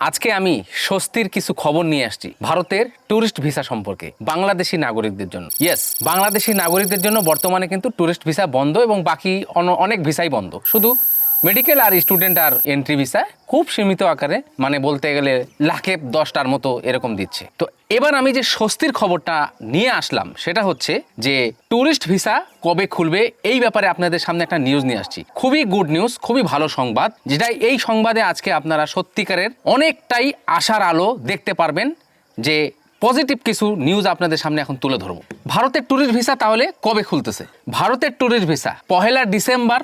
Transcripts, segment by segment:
আজকে আমি স্বস্তির কিছু খবর নিয়ে আসছি ভারতের ট্যুরিস্ট ভিসা সম্পর্কে, বাংলাদেশি নাগরিকদের জন্য। ইয়েস বাংলাদেশি নাগরিকদের জন্য বর্তমানে কিন্তু ট্যুরিস্ট ভিসা বন্ধ এবং বাকি অন- অনেক ভিসাই বন্ধ। শুধু মেডিকেল আর স্টুডেন্ট আর এন্ট্রি ভিসা খুব সীমিত আকারে মানে বলতে গেলে লাখে দশটার মতো এরকম দিচ্ছে। তো এবার আমি যে স্বস্তির খবরটা নিয়ে আসলাম, সেটা হচ্ছে যে ট্যুরিস্ট ভিসা কবে খুলবে, এই ব্যাপারে আপনাদের সামনে একটা নিউজ নিয়ে আসছি। খুবই গুড নিউজ খুবই ভালো সংবাদ, যেটা এই সংবাদে আজকে আপনারা সত্যিকারের অনেকটাই আশার আলো দেখতে পারবেন যে পজিটিভ কিছু নিউজ আপনাদের সামনে এখন তুলে ধরবো। ভারতের ট্যুরিস্ট ভিসা তাহলে কবে খুলতেছে? ভারতের ট্যুরিস্ট ভিসা পহেলা ডিসেম্বর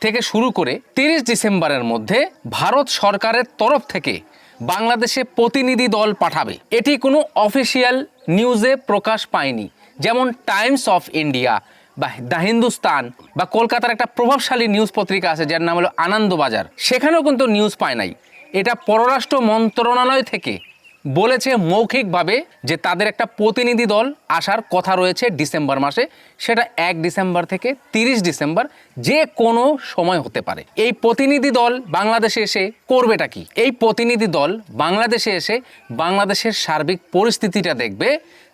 থেকে শুরু করে তিরিশ ডিসেম্বরের মধ্যে ভারত সরকারের তরফ থেকে বাংলাদেশে প্রতিনিধি দল পাঠাবে। এটি কোনো অফিসিয়াল নিউজে প্রকাশ পায়নি। যেমন টাইমস অফ ইন্ডিয়া বা দ্য হিন্দুস্তান বা কলকাতার একটা প্রভাবশালী নিউজ পত্রিকা আছে, যার নাম হলো আনন্দবাজার। সেখানেও কিন্তু নিউজ পায় নাই। এটা পররাষ্ট্র মন্ত্রণালয় থেকে বলেছে মৌখিকভাবে যে তাদের একটা প্রতিনিধি দল আসার কথা রয়েছে ডিসেম্বর মাসে। সেটা এক ডিসেম্বর থেকে তিরিশ ডিসেম্বর যে কোনো সময় হতে পারে। এই প্রতিনিধি দল বাংলাদেশে এসে করবেটা কি? এই প্রতিনিধি দল বাংলাদেশে এসে বাংলাদেশের সার্বিক পরিস্থিতিটা দেখবে,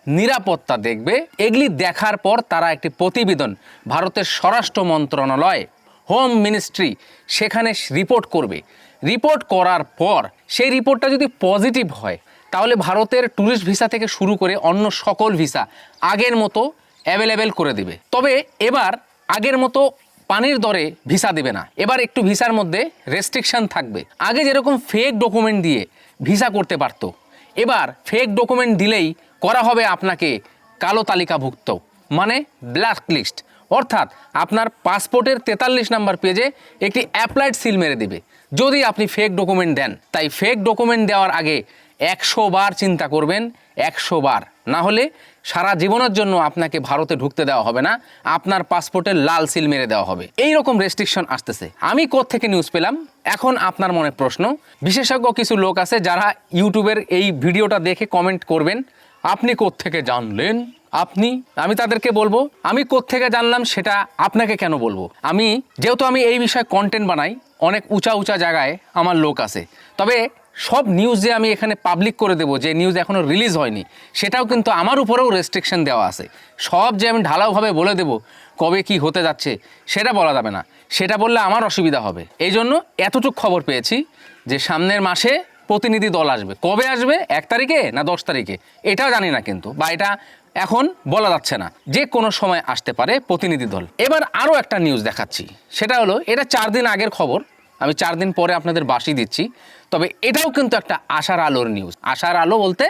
নিরাপত্তা দেখবে। এগুলি দেখার পর তারা একটি প্রতিবেদন ভারতের স্বরাষ্ট্র মন্ত্রণালয়, হোম মিনিস্ট্রি সেখানে রিপোর্ট করবে। রিপোর্ট করার পর সেই রিপোর্টটা যদি পজিটিভ হয় তাহলে ভারতের ট্যুরিস্ট ভিসা থেকে শুরু করে অন্য সকল ভিসা আগের মতো অ্যাভেলেবেল করে দেবে। তবে এবার আগের মতো পানির দরে ভিসা দেবে না। এবার একটু ভিসার মধ্যে রেস্ট্রিকশন থাকবে। আগে যেরকম ফেক ডকুমেন্ট দিয়ে ভিসা করতে পারতো, এবার ফেক ডকুমেন্ট দিলেই করা হবে আপনাকে কালো তালিকাভুক্ত মানে ব্ল্যাক লিস্ট অর্থাৎ আপনার পাসপোর্টের তেতাল্লিশ নাম্বার পেজে একটি অ্যাপ্লাইড সিল মেরে দেবে। যদি আপনি ফেক ডকুমেন্ট দেন, তাই ফেক ডকুমেন্ট দেওয়ার আগে একশো বার চিন্তা করবেন, একশো বার। না হলে সারা জীবনের জন্য আপনাকে ভারতে ঢুকতে দেওয়া হবে না, আপনার পাসপোর্টের লাল সিল মেরে দেওয়া হবে। এই রকম রেস্ট্রিকশন আসতেছে। আমি থেকে নিউজ পেলাম? এখন আপনার মনে প্রশ্ন। বিশেষজ্ঞ কিছু লোক আছে যারা ইউটিউবের এই ভিডিওটা দেখে কমেন্ট করবেন, আপনি থেকে জানলেন? আপনি? আমি তাদেরকে বলব, আমি থেকে জানলাম সেটা আপনাকে কেন বলব? আমি, যেহেতু আমি এই বিষয়ে কন্টেন্ট বানাই, অনেক উঁচা উঁচা জায়গায় আমার লোক আছে। তবে সব নিউজ যে আমি এখানে পাবলিক করে দেবো, যে নিউজ এখনও রিলিজ হয়নি, সেটাও কিন্তু আমার উপরেও রেস্ট্রিকশন দেওয়া আছে। সব যে আমি ঢালাওভাবে বলে দেবো, কবে কি হতে যাচ্ছে, সেটা বলা যাবে না। সেটা বললে আমার অসুবিধা হবে। এই জন্য এতটুক খবর পেয়েছি যে সামনের মাসে প্রতিনিধি দল আসবে। কবে আসবে? এক তারিখে না দশ তারিখে? এটাও জানি না কিন্তু, বা এটা এখন বলা যাচ্ছে না। যে কোনো সময় আসতে পারে প্রতিনিধি দল। এবার আরও একটা নিউজ দেখাচ্ছি। সেটা হলো, এটা চার দিন আগের খবর। আমি চার দিন পরে আপনাদের বাসি দিচ্ছি। তবে এটাও কিন্তু একটা আশার আলোর নিউজ আশার আলো বলতে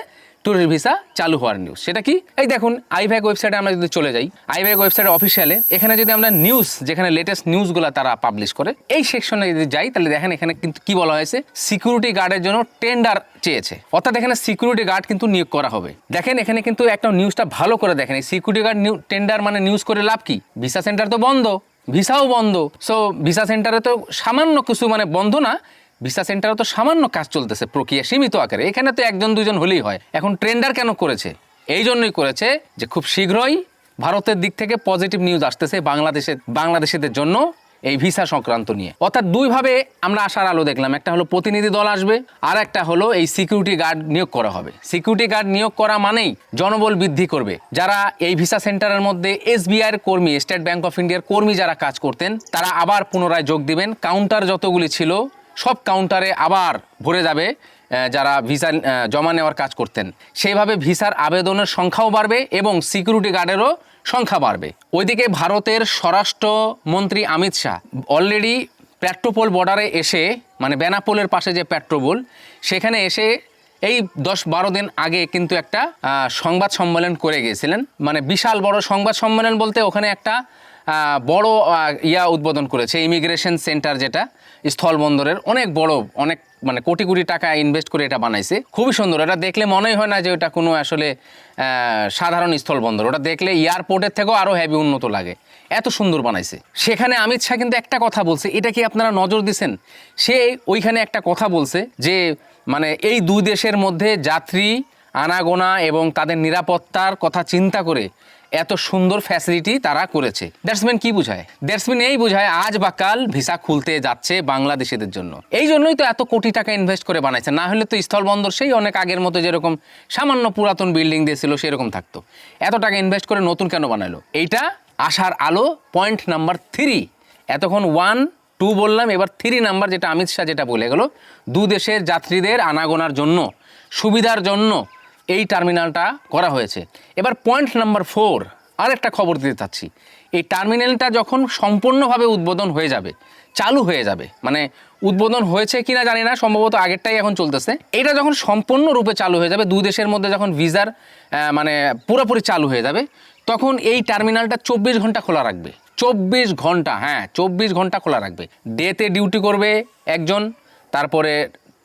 ট্যুরিস্ট ভিসা চালু হওয়ার নিউজ সেটা কি? এই দেখুন আইভ্যাক ওয়েবসাইটে আমরা যদি চলে যাই আইভ্যাক ওয়েবসাইট অফিসিয়ালে এখানে যদি আমরা নিউজ যেখানে লেটেস্ট নিউজগুলো তারা পাবলিশ করে, এই সেকশনে যদি যাই, তাহলে দেখেন এখানে কিন্তু কি বলা হয়েছে? সিকিউরিটি গার্ডের জন্য টেন্ডার চেয়েছে। অর্থাৎ এখানে সিকিউরিটি গার্ড কিন্তু নিয়োগ করা হবে। দেখেন, এখানে কিন্তু একটা নিউজটা ভালো করে দেখেন। সিকিউরিটি গার্ড টেন্ডার মানে নিউজ করে লাভ কি? ভিসা সেন্টার তো বন্ধ। ভিসাও বন্ধ। সো ভিসা সেন্টারে তো সামান্য কিছু মানে বন্ধ না, ভিসা সেন্টারে তো সামান্য কাজ চলতেছে, প্রক্রিয়া সীমিত আকারে। এখানে তো একজন, দুজন হলেই হয়। এখন ট্রেন্ডার কেন করেছে? এই জন্যই করেছে যে খুব শীঘ্রই ভারতের দিক থেকে পজিটিভ নিউজ আসতেছে বাংলাদেশের বাংলাদেশিদের জন্য। এই ভিসা সংক্রান্ত নিয়ে। অর্থাৎ দুইভাবে আমরা আশার আলো দেখলাম। একটা হলো প্রতিনিধি দল আসবে, আর একটা হলো এই সিকিউরিটি গার্ড নিয়োগ করা হবে। সিকিউরিটি গার্ড নিয়োগ করা মানেই জনবল বৃদ্ধি করবে। যারা এই ভিসা সেন্টারের মধ্যে এসবিআই এর কর্মী স্টেট ব্যাংক অফ ইন্ডিয়ার কর্মী যারা কাজ করতেন, তারা আবার পুনরায় যোগ দিবেন। কাউন্টার যতগুলি ছিল, সব কাউন্টারে আবার ভরে যাবে যারা ভিসা জমা নেওয়ার কাজ করতেন। সেইভাবে ভিসার আবেদনের সংখ্যাও বাড়বে এবং সিকিউরিটি গার্ডেরও সংখ্যা বাড়বে। ওইদিকে ভারতের স্বরাষ্ট্রমন্ত্রী অমিত শাহ অলরেডি পেট্রোপোল বর্ডারে এসে মানে বেনাপোলের পাশে যে পেট্রোপোল, সেখানে এসে এই দশ বারো দিন আগে কিন্তু একটা সংবাদ সম্মেলন করে গিয়েছিলেন। মানে বিশাল বড় সংবাদ সম্মেলন বলতে ওখানে একটা বড় ইয়া উদ্বোধন করেছে ইমিগ্রেশন সেন্টার যেটা, স্থলবন্দরের অনেক বড়, অনেক মানে কোটি কোটি টাকা ইনভেস্ট করে এটা বানাইছে। খুবই সুন্দর। এটা দেখলে মনেই হয় না যে ওটা কোনো আসলে সাধারণ স্থল বন্দর ওটা দেখলে এয়ারপোর্টের থেকেও আরও হেভি উন্নত লাগে। এত সুন্দর বানাইছে। সেখানে অমিত শাহ কিন্তু একটা কথা বলছে। এটা কি আপনারা নজর দিছেন? সে ওইখানে একটা কথা বলছে যে মানে এই দুই দেশের মধ্যে যাত্রী, আনাগোনা এবং তাদের নিরাপত্তার কথা চিন্তা করে এত সুন্দর ফ্যাসিলিটি তারা করেছে। দ্যাটসম্যান কি বোঝায়? দ্যাটসম্যান এই বোঝায়, আজ বা কাল ভিসা খুলতে যাচ্ছে বাংলাদেশিদের জন্য। এই জন্যই তো এত কোটি টাকা ইনভেস্ট করে বানাইছে, না হলে তো স্থলবন্দর সেই অনেক আগের মতো যেরকম সামান্য পুরাতন বিল্ডিং দিয়েছিল সেরকম থাকতো। এত টাকা ইনভেস্ট করে নতুন কেন বানালো এইটা আশার আলো পয়েন্ট নাম্বার থ্রি এতক্ষণ ওয়ান টু বললাম, এবার থ্রি নাম্বার যেটা অমিত শাহ যেটা বলে গেল, দু দেশের যাত্রীদের আনাগোনার জন্য, সুবিধার জন্য এই টার্মিনালটা করা হয়েছে। এবার পয়েন্ট নাম্বার ফোর আর একটা খবর দিতে চাচ্ছি। এই টার্মিনালটা যখন সম্পূর্ণভাবে উদ্বোধন হয়ে যাবে, চালু হয়ে যাবে মানে উদ্বোধন হয়েছে কিনা জানি না, সম্ভবত আগেরটাই এখন চলতেছে। এটা যখন সম্পূর্ণরূপে চালু হয়ে যাবে দুই দেশের মধ্যে যখন ভিসার মানে পুরোপুরি চালু হয়ে যাবে, তখন এই টার্মিনালটা চব্বিশ ঘণ্টা খোলা রাখবে। চব্বিশ ঘণ্টা হ্যাঁ চব্বিশ ঘণ্টা খোলা রাখবে। ডেতে ডিউটি করবে একজন, তারপরে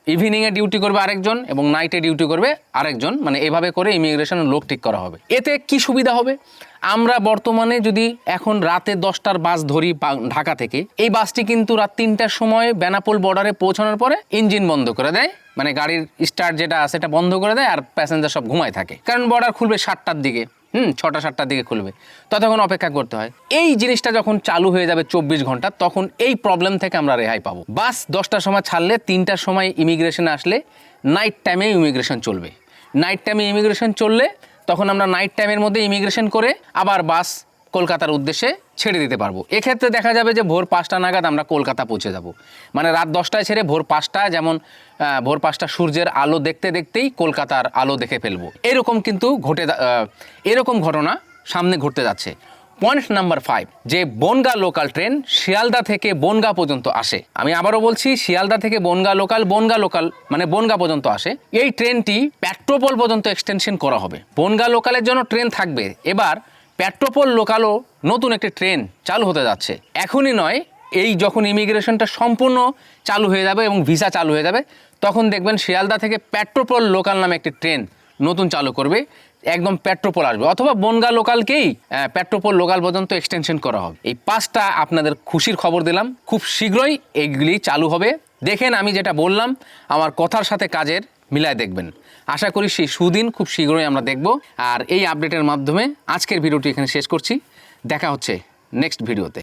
ইভিনিংয়ে ডিউটি করবে আরেকজন এবং নাইটে ডিউটি করবে আরেকজন। মানে এভাবে করে ইমিগ্রেশন লোক ঠিক করা হবে। এতে কি সুবিধা হবে? আমরা বর্তমানে যদি এখন রাতে দশটার বাস ধরি ঢাকা থেকে, এই বাসটি কিন্তু রাত তিনটার সময় বেনাপোল বর্ডারে পৌঁছানোর পরে ইঞ্জিন বন্ধ করে দেয়। মানে গাড়ির স্টার্ট যেটা আছে সেটা বন্ধ করে দেয় আর প্যাসেঞ্জার সব ঘুমায় থাকে। কারণ বর্ডার খুলবে সাতটার দিকে। হুম, ছটা, সাতটার দিকে খুলবে। ততক্ষণ অপেক্ষা করতে হয়। এই জিনিসটা যখন চালু হয়ে যাবে চব্বিশ ঘণ্টা, তখন এই প্রবলেম থেকে আমরা রেহাই পাবো। বাস দশটার সময় ছাড়লে, তিনটার সময় ইমিগ্রেশন আসলে নাইট টাইমে ইমিগ্রেশন চলবে। নাইট টাইমে ইমিগ্রেশন চললে, তখন আমরা নাইট টাইমের মধ্যে ইমিগ্রেশন করে আবার বাস কলকাতার উদ্দেশ্যে ছেড়ে দিতে পারব। এক্ষেত্রে দেখা যাবে যে ভোর পাঁচটা নাগাদ আমরা কলকাতা পৌঁছে যাব। মানে রাত দশটায় ছেড়ে ভোর পাঁচটা যেমন ভোর পাঁচটা সূর্যের আলো দেখতে দেখতেই কলকাতার আলো দেখে ফেলব। এরকম কিন্তু ঘটে এরকম ঘটনা সামনে ঘটতে যাচ্ছে। পয়েন্ট নাম্বার ফাইভ, যে বনগা লোকাল ট্রেন শিয়ালদা থেকে বনগা পর্যন্ত আসে। আমি আবারও বলছি, শিয়ালদা থেকে বনগা লোকাল বনগা লোকাল মানে বনগা পর্যন্ত আসে। এই ট্রেনটি পেট্রোপোল পর্যন্ত এক্সটেনশন করা হবে। বনগা লোকালের জন্য ট্রেন থাকবে। এবার পেট্রোপোল লোকালও নতুন একটি ট্রেন চালু হতে যাচ্ছে। এখনই নয়, এই যখন ইমিগ্রেশনটা সম্পূর্ণ চালু হয়ে যাবে এবং ভিসা চালু হয়ে যাবে, তখন দেখবেন শিয়ালদা থেকে পেট্রোপোল লোকাল নামে একটি ট্রেন নতুন চালু করবে, একদম পেট্রোপোল আসবে। অথবা বনগা লোকালকেই পেট্রোপোল লোকাল পর্যন্ত এক্সটেনশন করা হবে। এই পাঁচটা আপনাদের খুশির খবর দিলাম। খুব শীঘ্রই এইগুলি চালু হবে। দেখেন আমি যেটা বললাম, আমার কথার সাথে কাজের মিলায় দেখবেন। আশা করি সেই সুদিন খুব শীঘ্রই আমরা দেখব। আর এই আপডেটের মাধ্যমে আজকের ভিডিওটি এখানে শেষ করছি। দেখা হচ্ছে নেক্সট ভিডিওতে।